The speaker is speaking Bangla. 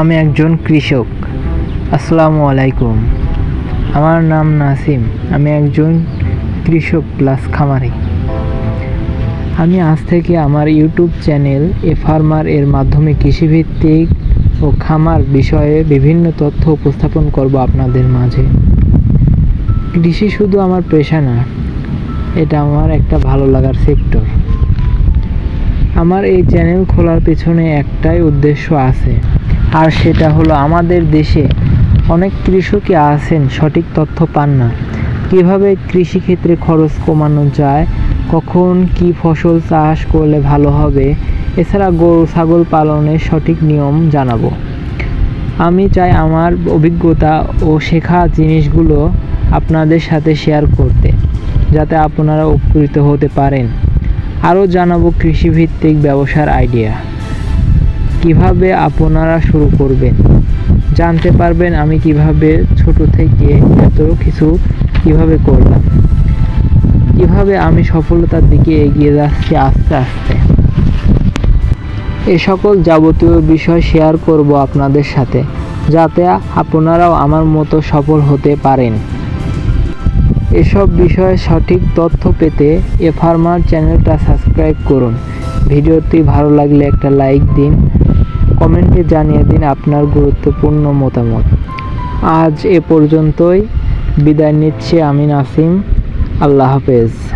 আমি একজন কৃষক। আসসালামু আলাইকুম। আমার নাম নাসিম, আমি একজন কৃষক প্লাস খামারি। আমি আজ থেকে আমার ইউটিউব চ্যানেল এ ফার্মার এর মাধ্যমে কৃষিভিত্তিক ও খামার বিষয়ে বিভিন্ন তথ্য উপস্থাপন করব আপনাদের মাঝে। কৃষি শুধু আমার পেশা না, এটা আমার একটা ভালো লাগার সেক্টর। আমার এই চ্যানেল খোলার পেছনে একটাই উদ্দেশ্য আছে। আর সেটা হলো আমাদের দেশে অনেক কৃষকই আছেন, সঠিক তথ্য পান না। কীভাবে কৃষিক্ষেত্রে খরচ কমানো যায়, কখন কি ফসল চাষ করলে ভালো হবে, এছাড়া গরু, ছাগল পালনের সঠিক নিয়ম জানাব। আমি চাই আমার অভিজ্ঞতা ও শেখা জিনিসগুলো আপনাদের সাথে শেয়ার করতে, যাতে আপনারা উপকৃত হতে পারেন। আরও জানাব কৃষিভিত্তিক ব্যবসার আইডিয়া। কীভাবে আপনারা শুরু করবেন? জানতে পারবেন আমি কীভাবে ছোট থেকে এত কিছু কীভাবে করলাম। কীভাবে আমি সফলতার দিকে এগিয়ে যাচ্ছি আস্তে আস্তে। এ সকল যাবতীয় বিষয় শেয়ার করব আপনাদের সাথে, যাতে আপনারাও আমার মতো সফল হতে পারেন। এসব বিষয়ে সঠিক তথ্য পেতে এ ফার্মার চ্যানেলটা সাবস্ক্রাইব করুন। ভিডিওটি ভালো লাগলে একটা লাইক দিন কমেন্টে জানিয়ে দিন আপনার গুরুত্বপূর্ণ মতামত। আজ এ পর্যন্তই। বিদায় নিচ্ছি আমি নাসিম। আল্লাহ হাফেজ।